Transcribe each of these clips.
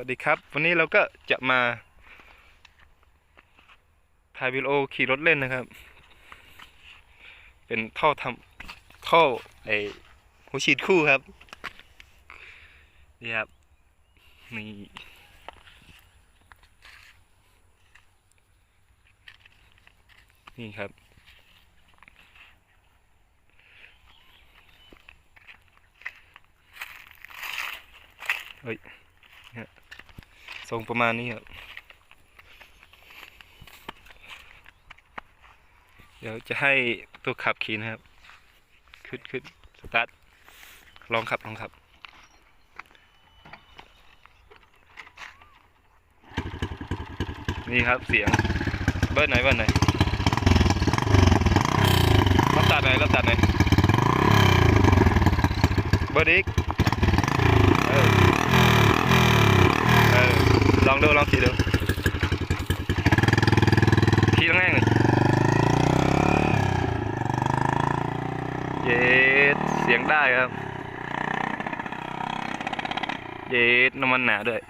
วัสดีครับ วันนี้เราก็จะมาถ่ายวิดีโอขี่รถเล่นนะครับ เป็นท่อทำท่อไอหัวฉีดคู่ครับ นี่ครับ นี่ นี่ครับเฮ้ย ทรงประมาณนี้ครับ เดี๋ยวจะให้ตัวขับขี่นะครับ ขึ้นขึ้นสตาร์ท ลองขับ ลองขับ นี่ครับเสียง เบิร์ดไหนเบิร์ดไหนรับตัดไหนรับตัดไหนเบิร์ดอีกเออ เออ ลองดูลองขี่ดูขี่แรงเลยเย็ดเสียงได้ครับ เย็ดน้ำมันหนาด้วย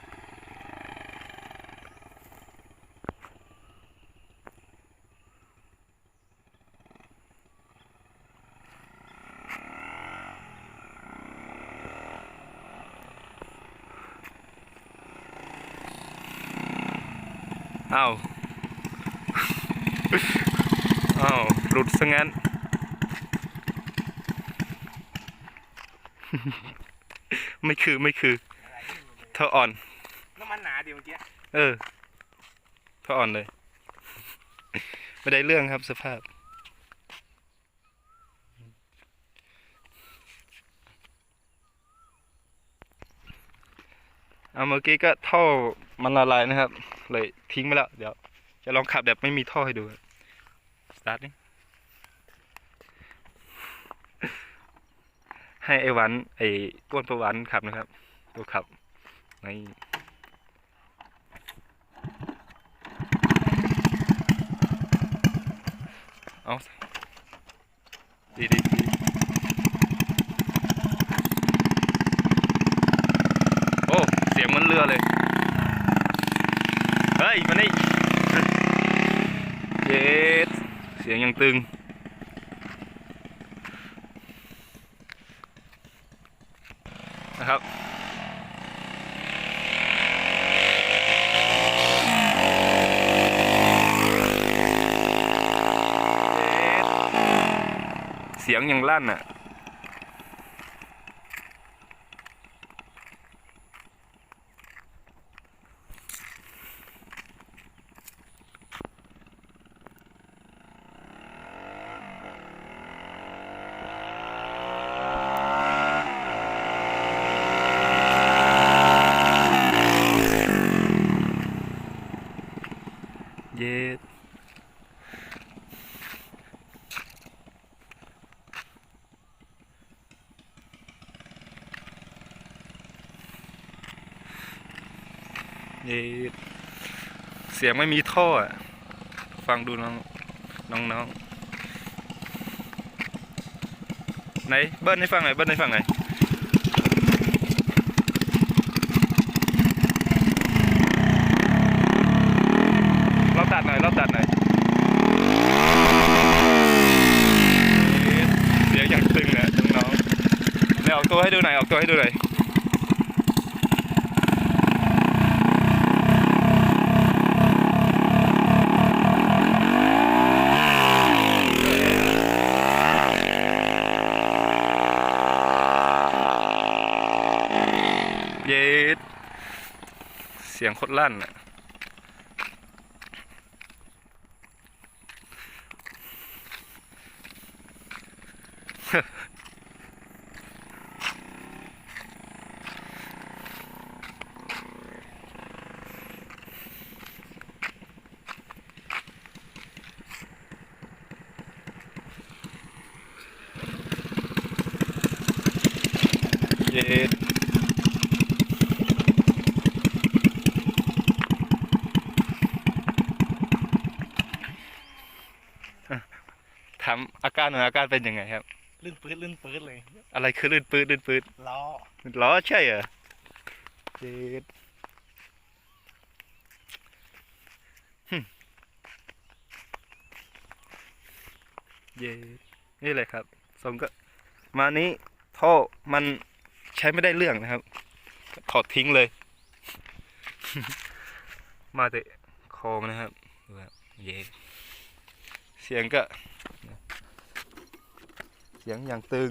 อ้าวอ้าวหลุดซะงั้น ไม่คือไม่คือ เธออ่อน น้ำมันหนาดิเมื่อกี้ เออ เธออ่อนเลย ไม่ได้เรื่องครับสภาพ เอาเมื่อกี้ก็ท่อมันละลายนะครับ เลยทิ้งไปแล้วเดี๋ยว จะลองขับแบบไม่มีท่อให้ดูสตาร์ทนี่ให้ไอ้วันไอ้ต้วนประวันขับนะครับตัวขับในเอาดีดีดีโอ้ เสียงเหมันเรือเลย เฮ้ยมานี่เย็ดเสียงยังตึง นะครับเสียงยังลั่นอะ เย็ด เยเสียงไม่มีท่ออะฟังดูน้องน้องน้องไหนเบิ้ลให้ฟังหน่อยเบิ้ลให้ฟังหน่อยเราตัดหน่อยเราตัดหน่อยเสียงอย่างตึงนะน้องๆเนี่ออกตัวให้ดูหน่อยออกตัวให้ดูหน่อย เย็ดเสียงโคตรลั่นอะเย็ การอาการเป็นยังไงครับ ลื่นปื้ดลื่นปื้ดเลย อะไรคือลื่นปื้ดลื่นปื้ดล้อล้อใช่เหรอเจ็ดเย่นี่เลยครับ สมก็มานี้ท่อมันใช้ไม่ได้เรื่องนะครับ ถอดทิ้งเลย มาแต่คอมนะครับ เย่เสียงก็ สียงอย่างตึง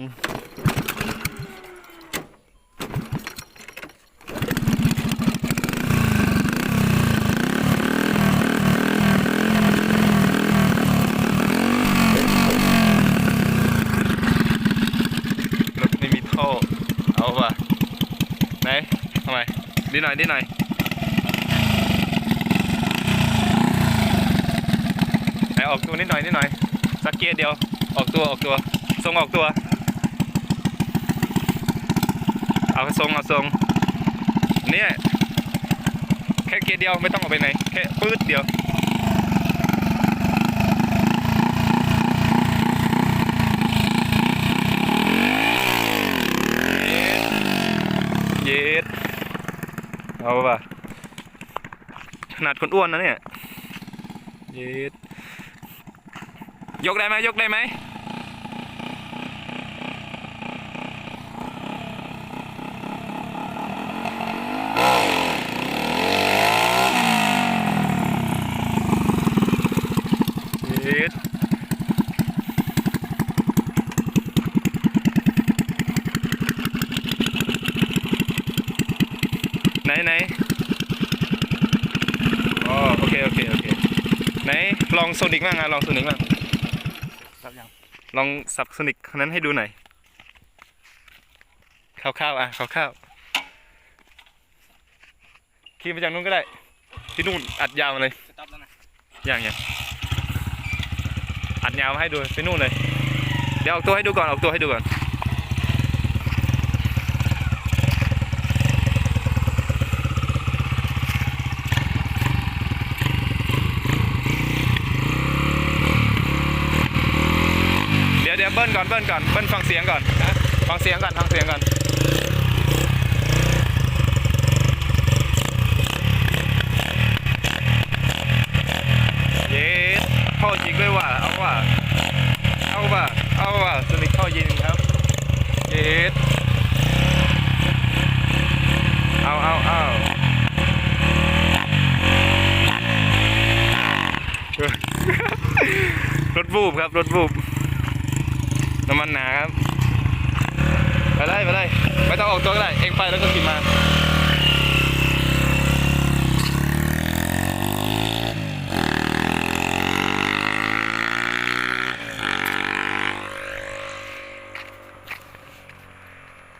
รถไม่มีท่อเอาว่ะไหนทำไมนิดหน่อยนิดหน่อยไหนออกตัวนิดหน่อยนิดหน่อยสักเกียร์เดียวออกตัวออกตัว ทรงออกตัว เอาทรงเอาทรงเนี่ยแค่เกียร์เดียวไม่ต้องออกไปไหน แค่ปื๊ดเดียวเย็ดเอาป่ะขนาดคนอ้วนนะเนี่ยเย็ดยกได้ไหมยกได้ไหม เย็ดไหนไหนอ๋อโอเคโอเคโอเคไหนลองโซนิกบ้างอะลองโซนิกบ้างครับยังลองสับโซนิกคนนั้นให้ดูหน่อยคร่าวๆอะคร่าวๆขี่มาจากนู้นก็ได้ ที่นู่นอัดยาวมาเลย สต็อปแล้วนะอย่างอย่างอั ดยาวมาให้ดูไปนู่นเลย เดี๋ยวออกตัวให้ดูก่อนออกตัวให้ดูก่อนเดี๋ยวเดี๋ยวเบิ้ลก่อนเบิ้ลก่อนเบิ้ลฟังเสียงก่อนฟังเสียงก่อนฟังเสียงก่อนเย็ดท่อยิงด้วยว่ะเอาว่ะเอาว่ะเอาว่ะสนิทท่อยิงครับเย็ดเอาเอาเอา ร ถบูบครับ รถบูบน้ำมันหนาครับ ไปเลยไปเลยไม่ต้องออกตัวก็ได้ เองไปแล้วก็ขี่มา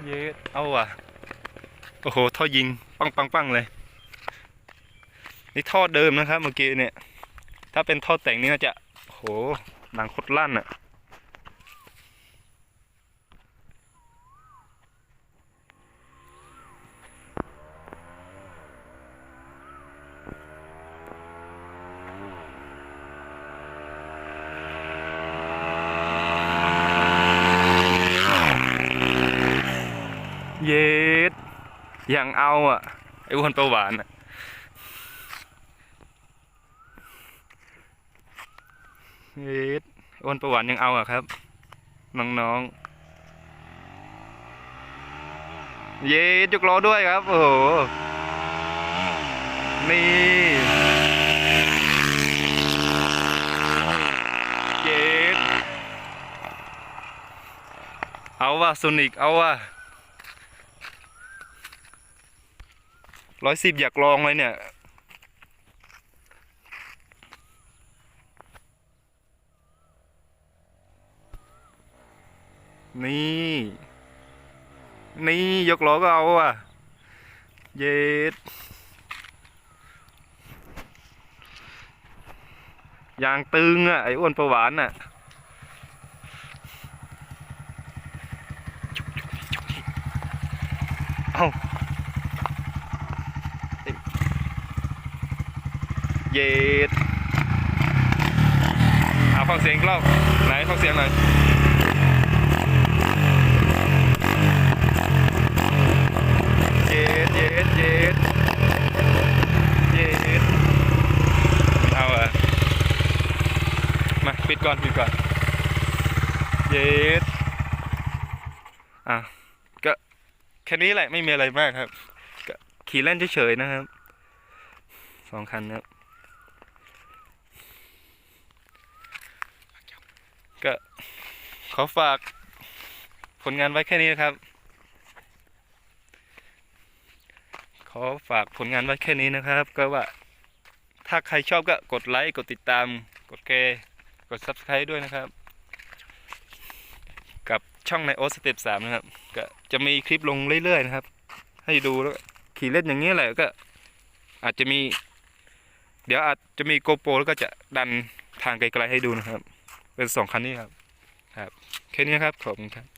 เย็ดเอาว่ะ โอ้โห ท่อยิง ปังปังปังเลย นี่ท่อเดิมนะครับ เมื่อกี้เนี่ย ถ้าเป็นท่อแต่งนี่น่าจะโอ้โห ดังคตรลั่นอะเย็ดอย่างเอาอะไอ้วนประหวานอะ เย็ด อ้นประหวานยังเอาอะครับ น้องๆ เย็ดยกล้อด้วยครับ โอ้โห นี่ เย็ดเอาว่ะโซนิกเอาว่ะร้อยสิบอยากลองเลยเนี่ย นี่ นี่ยกล้อก็เอาอะ เย็ดยางตึงอะ ไอ้อ้วนประหวานอะเอาเย็ดเอาฟังเสียงอีกรอบไหนฟังเสียงหน่อย เย็ดเย็ดเย็ดเย็ดเอาอะมาปิ ดีก่อนปิดก่อนเย็ดอะ ก็แค่นี้แหละไม่มีอะไรมากครับ ก็ขี่เล่นเฉยๆนะครับ สองคันนะครับ ก็ขอฝากผลงานไว้แค่นี้นะครับ ขอฝากผลงานไว้แค่นี้นะครับ ก็ว่าถ้าใครชอบก็กดไลค์ กดติดตาม กดแชร์ กด subscribe ด้วยนะครับ กับช่องในโอสเต็ปสามนะครับ ก็จะมีคลิปลงเรื่อยๆนะครับ ให้ดูแล้วขี่เล่นอย่างนี้แหละก็ อาจจะมี เดี๋ยวอาจจะมีโกโปรแล้วก็จะดันทางไกลๆให้ดูนะครับ เป็นสองคันนี้ครับ ครับ แค่นี้ครับ ขอบคุณครับ